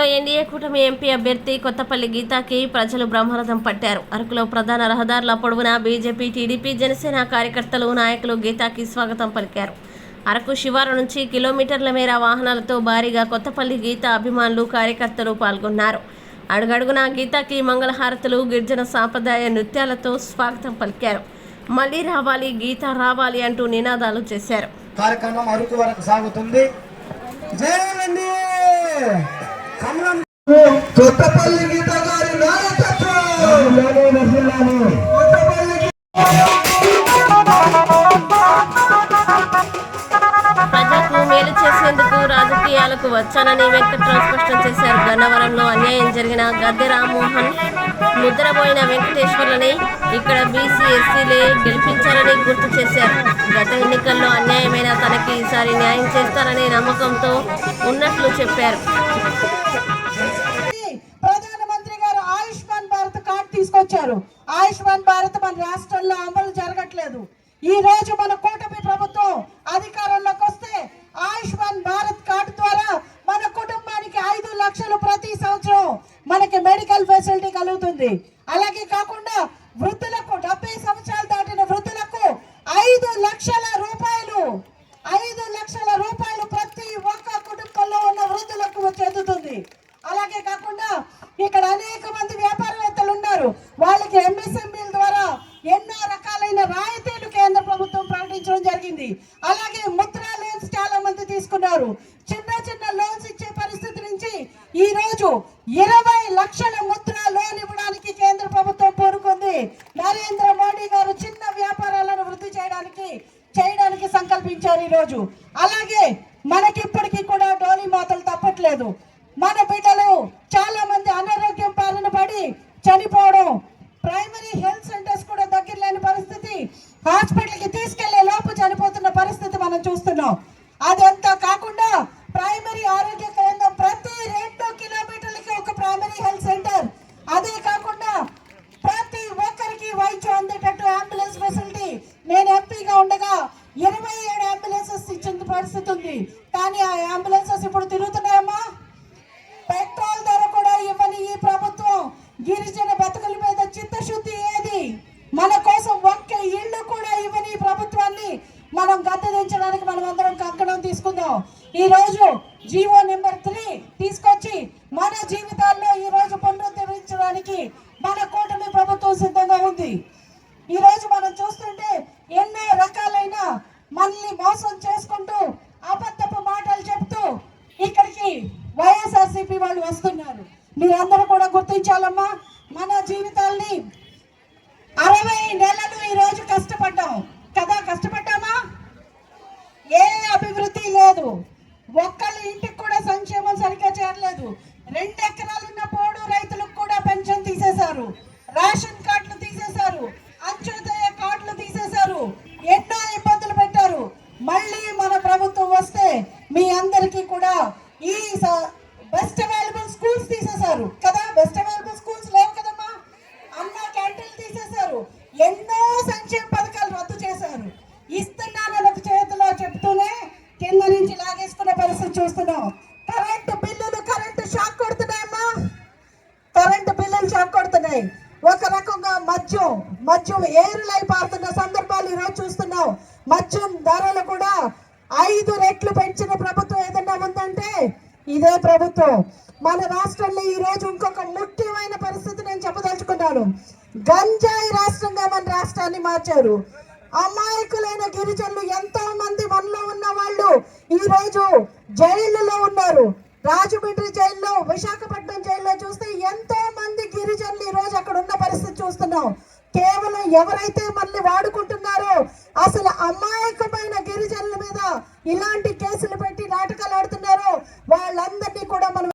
అరకులో ఎన్డీఏ కూటమి ఎంపీ అభ్యర్థి కొత్తపల్లి గీతాకి ప్రజలు బ్రహ్మరథం పట్టారు. అరకులో ప్రధాన రహదారుల పొడవునా బీజేపీ టీడీపీ జనసేన కార్యకర్తలు నాయకులు గీతాకి స్వాగతం పలికారు. అరకు శివారు నుంచి కిలోమీటర్ల మేర వాహనాలతో భారీగా కొత్తపల్లి గీత అభిమానులు కార్యకర్తలు పాల్గొన్నారు. అడుగడుగునా గీతాకి మంగళహారతులు గిరిజన సాంప్రదాయ నృత్యాలతో స్వాగతం పలికారు. మళ్ళీ రావాలి గీత రావాలి అంటూ నినాదాలు చేశారు. కార్యక్రమం అరకు వరకు సాగుతుంది. జయనండి కమలం కొత్తపల్లి గీత గారి నాయకత్వం. రాజకీయాలకు వచ్చానని వెంకట్రావు స్పష్టం చేశారు. గన్నవరంలో అన్యాయం జరిగిన గద్దె రామ్మోహన్ ముద్రపోయిన వెంకటేశ్వర్లని ఇక్కడ బీసీ ఎస్సీలే గెలిపించాలని గుర్తు చేశారు. గత ఎన్నికల్లో అన్యాయమైన తనకి ఈసారి న్యాయం చేస్తారనే నమ్మకంతో ఉన్నట్లు చెప్పారు. గారు ఆయుష్మాన్ భారత్ తీసుకొచ్చారు. ఆయుష్మాన్ భారత్ మన రాష్ట్రంలో అమలు జరగట్లేదు. ఈ రోజు మన కూటమి ప్రభుత్వం అధికారంలోకి వస్తే ఆయుష్మాన్ భారత్ ఫెసిలిటీ అలాగే కాకుండా వృద్ధులకు డెబ్బై సంవత్సరాలు దాటిన వృద్ధులకు ఐదు లక్షల రూపాయలు ఐదు లక్షల రూపాయలు ప్రతి ఒక్క కుటుంబంలో ఉన్న వృద్ధులకు చెందుతుంది. అలాగే కాకుండా ఇక్కడ అనేక మంది వ్యాపారవేత్తలు ఉన్నారు. వాళ్ళకి ఎంఎస్ఎంఈల ద్వారా ఎన్నో రకాలైన రాయితీలు కేంద్ర ప్రభుత్వం ప్రకటించడం జరిగింది. అలాగే ముద్రా లోన్స్ చాలా మంది తీసుకున్నారు. చిన్న చిన్న లోన్స్ ఇచ్చే ఈరోజు ఈ రోజు ఇరవై లక్షల ముద్ర లోన్ ఇవ్వడానికి కేంద్ర ప్రభుత్వం కోరుకుంది. నరేంద్ర మోడీ గారు చిన్న వ్యాపారాలను వృద్ధి చేయడానికి చేయడానికి సంకల్పించారు ఈ రోజు అలాగే మనకిప్పటికీ కూడా డోలీ మాతలు తప్పట్లేదు. మన బిడ్డలు చాలా మంది అనారోగ్యం పాలన పడి చనిపోవడం ప్రైమరీ హెల్త్ సెంటర్స్ కూడా దగ్గర లేని పరిస్థితి హాస్పిటల్కి తీసుకెళ్ళే లోపు చనిపోతున్న పరిస్థితి మనం చూస్తున్నాం. అదే కాకుండా ప్రైమరీ ఆరోగ్య కేంద్రం ప్రతి రెండు ప్రైమరీ హెల్త్ సెంటర్. అదే కాకుండా ప్రతి ఒక్కరికి వైద్యం అందేటట్టు అంబులెన్స్ ఫెసిలిటీ. నేను ఎంపీగా ఉండగా ఇరవై ఏడు అంబులెన్సెస్ ఇచ్చిన పరిస్థితి ఉంది. కానీ ఆ అంబులెన్సెస్ ఇప్పుడు తిరుగుతున్నాయమ్మా. పెట్రోల్ ధర కూడా ఇవ్వని ఈ ప్రభుత్వం గిరిజన బతుకుల మీద చిత్తశుద్ధి ఏది? మన కోసం ఒక్క ఇల్లు కూడా ఇవ్వని ఈ ప్రభుత్వాన్ని మనం గద్దెదించడానికి మనం అందరం కంకణం తీసుకుందాం. ఈ రోజు జీవో నెంబర్ త్రీ తీసుకొచ్చి మన జీవితాల్లో ఈ రోజు పునరుద్ధరించడానికి మన కూటమి ప్రభుత్వం సిద్ధంగా ఉంది. ఈ రోజు మనం చూస్తుంటే ఎన్నో రకాలైన మనల్ని మోసం చేసుకుంటూ అబద్ధపు మాటలు చెప్తూ ఇక్కడికి వైఎస్ఆర్సీపీ వాళ్ళు వస్తున్నారు. మీరందరూ కూడా గుర్తించాలమ్మా మన జీవితాల్ని అరవై నెలలు ఈ తీసేశారు. రేషన్ కార్డులు తీసేశారు. అంత్యోదయ కార్డులు తీసేశారు. ఎన్నో ఇబ్బందులు పెట్టారు. మళ్ళీ మన ప్రభుత్వం వస్తే మీ అందరికీ కూడా ఈ బెస్ట్ అవైలబుల్ స్కూల్స్ తీసేశారు. కదా? బెస్ట్ అవైలబుల్ స్కూల్స్ లేవు కదమ్మా? అన్న క్యాంటీన్లు తీసేశారు. ఎన్నో సంక్షేమ షాక్ ఒక రకంగా మద్యం మద్యం ఏరులై పారుతున్న సందర్భాలు ఈరోజు చూస్తున్నాం. మద్యం ధరలు కూడా ఐదు రెట్లు పెంచిన ప్రభుత్వం ఏదన్నా ఉందంటే ఇదే ప్రభుత్వం. మన రాష్ట్రంలో ఈ రోజు ఇంకొక ముఖ్యమైన పరిస్థితి నేను చెప్పదలుచుకున్నాను. గంజాయి రాష్ట్రంగా మన రాష్ట్రాన్ని మార్చారు. అమాయకులైన గిరిజనులు ఎంతో మంది మనలో ఉన్న వాళ్ళు ఈ రోజు జైళ్ళలో ఉన్నారు. రాజమండ్రి జైల్లో విశాఖపట్నం జైల్లో చూస్తే ఎంతో మంది గిరిజనులు ఈ రోజు అక్కడ ఉన్న పరిస్థితి చూస్తున్నాం. కేవలం ఎవరైతే మనల్ని వాడుకుంటున్నారో అసలు అమాయకమైన గిరిజనుల మీద ఇలాంటి కేసులు పెట్టి నాటకాలు ఆడుతున్నారో వాళ్ళందరినీ కూడా మనం